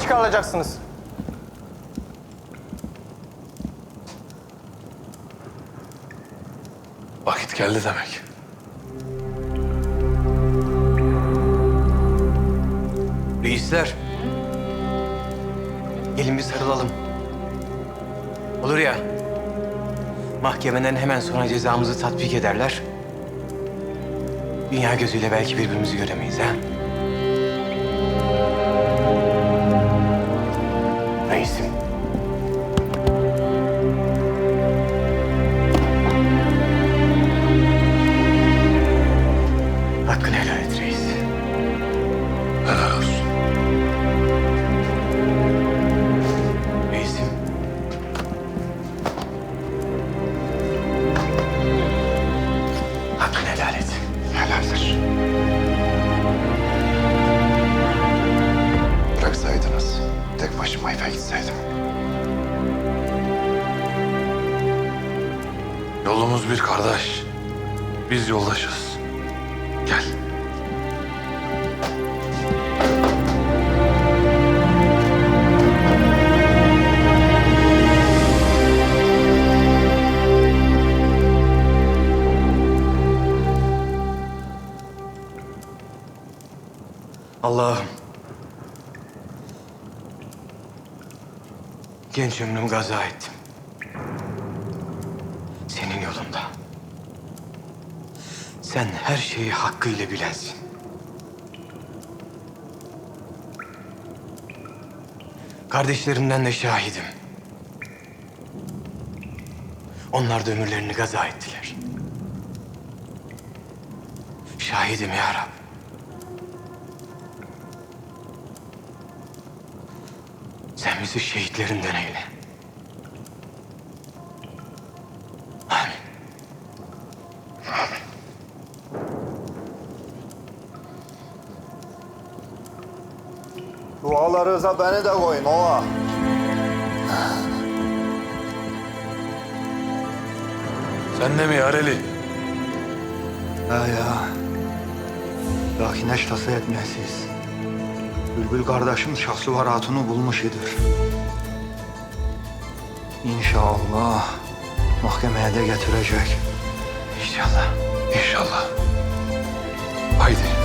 çıkacaksınız. Vakit geldi demek. Reisler. Gelin bir sarılalım. Olur ya. Mahkemeden hemen sonra cezamızı tatbik ederler. Dünya gözüyle belki birbirimizi göremeyiz ha. Yolumuz bir kardeş. Biz yoldaşız. Gel. Allah'ım. Genç ömrümü gaza ettim. Senin yolunda. Sen her şeyi hakkıyla bilensin. Kardeşlerimden de şahidim. Onlar da ömürlerini gaza ettiler. Şahidim ya Rab. Sen bizi şehitlerinden eyle. Dualarınıza beni de koyun ova. Sen de mi Yareli? Ha ya. Lakin hiç tasa etmesiz. Bülbül kardeşim Şahsuvar Hatun'u bulmuş idir. İnşallah mahkemeye de getirecek. İnşallah. İnşallah. Haydi.